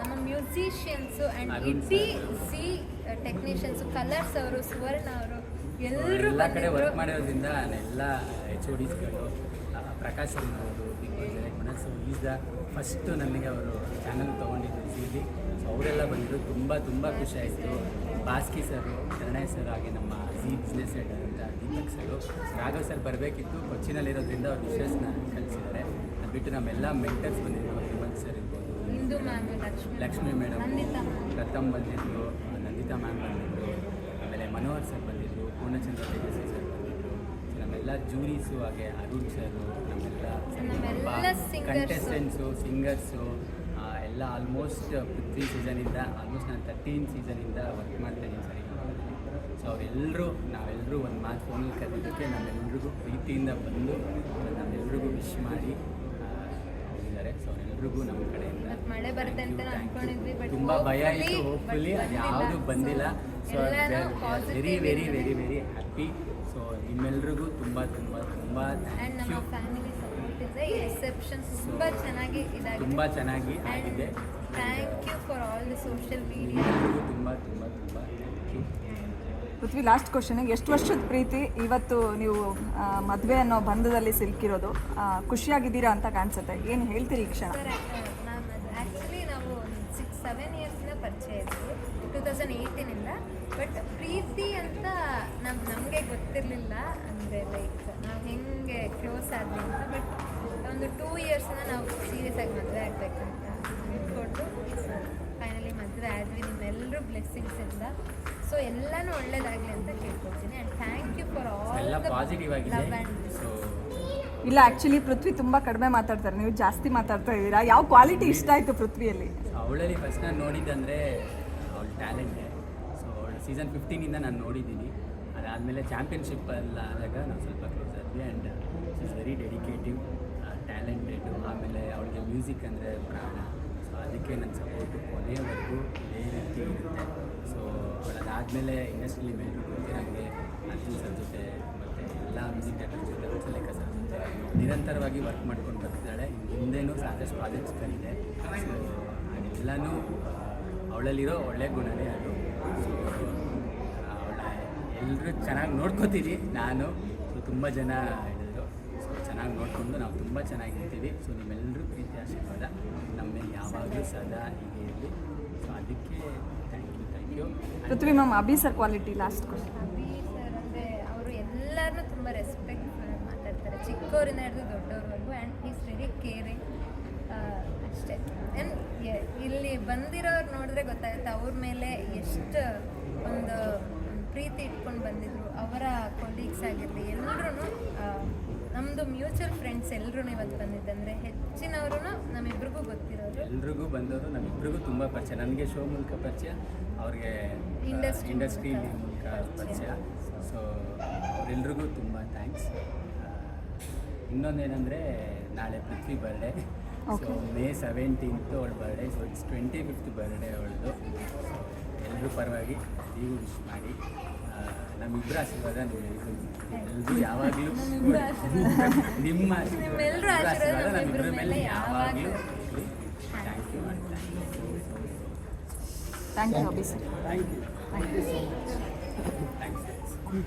ನಮ್ಮ musicians and ಇಡೀ ಸಿ ಟೆಕ್ನಿಷಿಯನ್ಸು ಕಲರ್ಸ್ ಅವರು ಸುವರ್ಣ ಅವರು ಎಲ್ಲರೂ ಎಲ್ಲ ಕಡೆ ವರ್ಕ್ ಮಾಡಿರೋದ್ರಿಂದ ಎಲ್ಲ ಎಚ್ ಒ ಡಿಸ್ಗಳು ಪ್ರಕಾಶ್ ಅವರು ಮನಸ್ಸು ಈಸ್ ದ ಫಸ್ಟು ನನಗೆ ಅವರು ಚಾನಲ್ ತೊಗೊಂಡಿದ್ದು ಸಿಲಿ ಸೊ ಅವರೆಲ್ಲ ಬಂದರು ತುಂಬ ತುಂಬ ಖುಷಿ ಆಯಿತು. ಬಾಸ್ಕಿ ಸರು ಶರಣಯ್ಯ ಸರ್ ಹಾಗೆ ನಮ್ಮ ಸಿ ಬಿಸ್ನೆಸ್ ಹೆಡ್ ಅಂತ ದೀಪಕ್ ಸರು ರಾಘವ್ ಸರ್ ಬರಬೇಕಿತ್ತು. ಕೊಚ್ಚಿನಲ್ಲಿರೋದ್ರಿಂದ ಅವ್ರ ವಿಶೇಷನ ಕಳಿಸಿದ್ದಾರೆ. ಅದು ಬಿಟ್ಟು ನಮ್ಮೆಲ್ಲ ಮೆಂಟರ್ಸ್ ಬಂದಿದ್ದರು ಹೇಮಂತ್ ಸರ್ ಇರ್ಬೋದು ಹಿಂದೂ ಮ್ಯಾಮ್ ಲಕ್ಷ್ಮಿ ಮೇಡಮ್ ಪ್ರಥಮ್ ಬಂದಿದ್ರು ನಂದಿತಾ ಮ್ಯಾಮ್ ಬಂದಿದ್ರು ಆಮೇಲೆ ಮನೋಹರ್ ಸರ್ ಬಂದಿದ್ರು ಪೂರ್ಣಚಂದ್ರ ತೇಜಸ್ವಿ ಸರ್ ಬಂದಿದ್ರು. So ನಮ್ಮೆಲ್ಲ ಜೂರೀಸು ಹಾಗೆ ಅರುಣ್ ಸರ್ ನಮ್ಮೆಲ್ಲ. ಕಂಟೆಸ್ಟೆಂಟ್ಸು ಸಿಂಗರ್ಸು ಎಲ್ಲ ಆಲ್ಮೋಸ್ಟ್ ಪೃಥ್ವಿ ಸೀಸನಿಂದ ಆಲ್ಮೋಸ್ಟ್ ನಾನು ತರ್ಟೀನ್ ಸೀಸನಿಂದ ವರ್ಕ್ ಮಾಡ್ತಾ ಇದ್ದೀನಿ ಸರ್ ಸೊ ಅವರೆಲ್ಲರೂ ನಾವೆಲ್ಲರೂ ಒಂದು ಮಾತು ಫೋನಲ್ಲಿ ಕರೆದಕ್ಕೆ ನಮ್ಮೆಲ್ರಿಗೂ ಪ್ರೀತಿಯಿಂದ ಬಂದು ನಮ್ಮೆಲ್ರಿಗೂ ವಿಶ್ ಮಾಡಿ ಅವರೆಲ್ಲರಿಗೂ ನಮ್ಮ ಕಡೆಯಿಂದ. ಮತ್ತ್ ಮಳೆ ಬರುತ್ತೆ ಅಂತ. ಅನ್ಕೊಂಡಿದ್ವಿ, ಬಟ್ ತುಂಬಾ ಭಯ ಇತ್ತು ಹೋಪ್ಫುಲಿ ಅದು. ಯಾವುದು ಬಂದಿಲ್ಲ. So very very. Very very happy so ನಿಮ್ಮೆಲ್ರಿಗೂ ತುಂಬ ತುಂಬ ತುಂಬ ಆ್ಯಂಡ್ ನಮ್ಮ ಫ್ಯಾಮಿಲಿ ಸಪೋರ್ಟ್ ಇದೆ ಈ ರಿಸೆಪ್ಷನ್ ತುಂಬ ಚೆನ್ನಾಗಿ ಇದಾಗಿದೆ. ತುಂಬ ಚೆನ್ನಾಗಿ ಆಗಿದೆ. Thank you for all the social media ತುಂಬಾ ತುಂಬ ತುಂಬ ಪೃಥ್ವಿ ಲಾಸ್ಟ್ ಕ್ವಶನ್ ಎಷ್ಟು ವರ್ಷದ ಪ್ರೀತಿ ಇವತ್ತು ನೀವು ಮದುವೆ ಅನ್ನೋ ಬಂಧದಲ್ಲಿ ಸಿಲ್ಕಿರೋದು? ಖುಷಿಯಾಗಿದ್ದೀರಾ ಅಂತ ಕಾಣಿಸುತ್ತೆ. ಏನು ಹೇಳ್ತೀರಿ ಈ ಕ್ಷಣ? ಆ್ಯಕ್ಚುಲಿ ನಾವು ಸಿಕ್ಸ್ ಸೆವೆನ್ ಇಯರ್ಸಿಂದ ಪರಿಚಯ ಇದ್ವಿ ಟೂ ತೌಸಂಡ್ ಏಯ್ಟೀನಿಂದ ಬಟ್ ಪ್ರೀತಿ ಅಂತ ನಮ್ಮ ನಮಗೆ ಗೊತ್ತಿರಲಿಲ್ಲ. ಅಂದರೆ ಲೈಕ್ ನಾವು ಹೆಂಗೆ ಕ್ಲೋಸ್ ಆದ್ವಿ ಅಂತ. ಬಟ್ ಒಂದು ಟೂ ಇಯರ್ಸ್ನ ನಾವು ಸೀರಿಯಸ್ ಆಗಿ ಮದುವೆ ಆಗಬೇಕಂತ ಇಟ್ಕೊಂಡು ಫೈನಲಿ ಮದುವೆ ಆದ್ವಿ ನಿಮ್ಮೆಲ್ಲರೂ ಎಲ್ಲ ಸೊ ಎಲ್ಲನೂ ಒಳ್ಳೇದಾಗಲಿ ಅಂತ ಕೇಳ್ಕೊತೀನಿ and thank you for all ಎಲ್ಲ ಪಾಸಿಟಿವ್ ಆಗಿದೆ. ಲವ್ ಆ್ಯಂಡ್ ಸೊ ಇಲ್ಲ ಆಕ್ಚುಲಿ ಪೃಥ್ವಿ ತುಂಬ ಕಡಿಮೆ ಮಾತಾಡ್ತಾರೆ. ನೀವು ಜಾಸ್ತಿ ಮಾತಾಡ್ತಾ ಇದ್ದೀರಾ. ಯಾವ ಕ್ವಾಲಿಟಿ ಇಷ್ಟ ಆಯಿತು ಪೃಥ್ವಿಯಲ್ಲಿ? ಅವಳಲ್ಲಿ ಫಸ್ಟ್ ನಾನು ನೋಡಿದ್ದಂದರೆ ಅವಳ ಟ್ಯಾಲೆಂಟೇ ಸೊ ಅವಳು ಸೀಸನ್ ಫಿಫ್ಟೀನಿಂದ ನಾನು ನೋಡಿದ್ದೀನಿ. ಅದಾದಮೇಲೆ ಚಾಂಪಿಯನ್ಶಿಪ್ ಎಲ್ಲ ಆದಾಗ ನಾನು ಸ್ವಲ್ಪ ಕ್ಲೋಸ್ ಆದ್ವಿ and is very dedicative talented ಆಮೇಲೆ ಅವಳಿಗೆ ಮ್ಯೂಸಿಕ್ ಅಂದರೆ ಪ್ರಾಣ. ಅದಕ್ಕೆ ನನ್ನ ಸಪೋರ್ಟು ಕೊನೆಯವರೆಗೂ ಇದೇ ರೀತಿ ಇರುತ್ತೆ. ಸೊ ಅದಾದಮೇಲೆ ಇಂಡಸ್ಟ್ರಿಲಿ ಮೇಲ್ರು ನನಗೆ ಅರ್ಜುನ್ ಸರ್ ಜೊತೆ ಮತ್ತು ಎಲ್ಲ ಮ್ಯೂಸಿಕ್ ಡೈರೆಕ್ಟರ್ ಜೊತೆ ಹಂಸಲೇಖ ಸರ್ ನಿರಂತರವಾಗಿ ವರ್ಕ್ ಮಾಡ್ಕೊಂಡು ಬರ್ತಿದ್ದಾಳೆ. ಮುಂದೇನೂ ಸಾಕಷ್ಟು ಪ್ರಾಜೆಕ್ಟ್ಸ್ಗಳಿದೆ ಸೊ ಅದೆಲ್ಲನೂ ಅವಳಲ್ಲಿರೋ ಒಳ್ಳೆ ಗುಣನೇ ಅದು. ಸೊ ಅವಳ ಎಲ್ಲರೂ ಚೆನ್ನಾಗಿ ನೋಡ್ಕೋತೀವಿ ನಾನು. ಸೊ ತುಂಬ ಜನ ಹೇಳಿದ್ರು. ಚೆನ್ನಾಗಿ ನೋಡಿಕೊಂಡು ನಾವು ತುಂಬ ಚೆನ್ನಾಗಿರ್ತೀವಿ ಸೊ ನಿಮ್ಮೆಲ್ಲರೂ ಪ್ರೀತಿ ಆಶೀರ್ವಾದ. ನಮ್ಮ ಮೇಲೆ ಯಾವಾಗಲೂ ಸದಾ ಹೀಗೆ ಇರಲಿ. ಸೊ ಅದಕ್ಕೆ thank you thank you Prithvi ma'am Abhi sir quality last question Abhi sir ಅಂದರೆ ಅವರು ಎಲ್ಲರನ್ನೂ ತುಂಬ ರೆಸ್ಪೆಕ್ಟ್ ಮಾತಾಡ್ತಾರೆ. ಚಿಕ್ಕವರಿಂದ ಹಿಡಿದು ದೊಡ್ಡವ್ರವರೆಗೂ ಆ್ಯಂಡ್ ಈಸ್ ವೆರಿ ಕೇರಿಂಗ್ ಅಷ್ಟೇ. ಆ್ಯಂಡ್ ಇಲ್ಲಿ ಬಂದಿರೋರು ನೋಡಿದ್ರೆ ಗೊತ್ತಾಗುತ್ತೆ ಅವ್ರ ಮೇಲೆ ಎಷ್ಟು ಒಂದು ಪ್ರೀತಿ ಇಟ್ಕೊಂಡು ಬಂದಿದ್ರು. ಅವರ ಕೊಲೀಗ್ಸ್ ಆಗಿರಲಿ ನಮ್ಮದು ಮ್ಯೂಚುವಲ್ ಫ್ರೆಂಡ್ಸ್ ಎಲ್ಲರೂ ಇವತ್ತು ಬಂದಿದ್ದಂದ್ರೆ ಹೆಚ್ಚಿನವರು ನಮ್ಮಿಬ್ರಿಗೂ ಗೊತ್ತಿರೋದು. ಎಲ್ರಿಗೂ ಬಂದವರು ನಮ್ಮಿಬ್ಬರಿಗೂ ತುಂಬ ಪರಿಚಯ. ನನಗೆ ಶೋ ಮೂಲಕ ಪರಿಚಯ ಅವ್ರಿಗೆ Industry ಇಂಡಸ್ಟ್ರಿ ಮೂಲಕ ಪರಿಚಯ. ಸೊ ಅವರೆಲ್ರಿಗೂ ತುಂಬ ಥ್ಯಾಂಕ್ಸ್ ಇನ್ನೊಂದೇನೆಂದರೆ ನಾಳೆ Prithvi birthday so May seventeenth ಅವಳ birthday so it's twenty fifth birthday ಅವಳದು ಎಲ್ಲರೂ ಪರವಾಗಿ ನೀವು ವಿಶ್ ಮಾಡಿ. ನಮ್ಮಿಬ್ಬರ ಆಶೀರ್ವಾದ ನಿಮ್ಮೆಲ್ಲರೂ ಎಲ್ಲರೂ ಯಾವಾಗಲೂ ಆಶೀರ್ವಾದ. ನಿಮ್ಮ ಆಶೀರ್ವಾದ ನಮ್ಮಿಬ್ಬರ ಮೇಲೆ ಯಾವಾಗಲೂ thank you thank you. Thank you thank you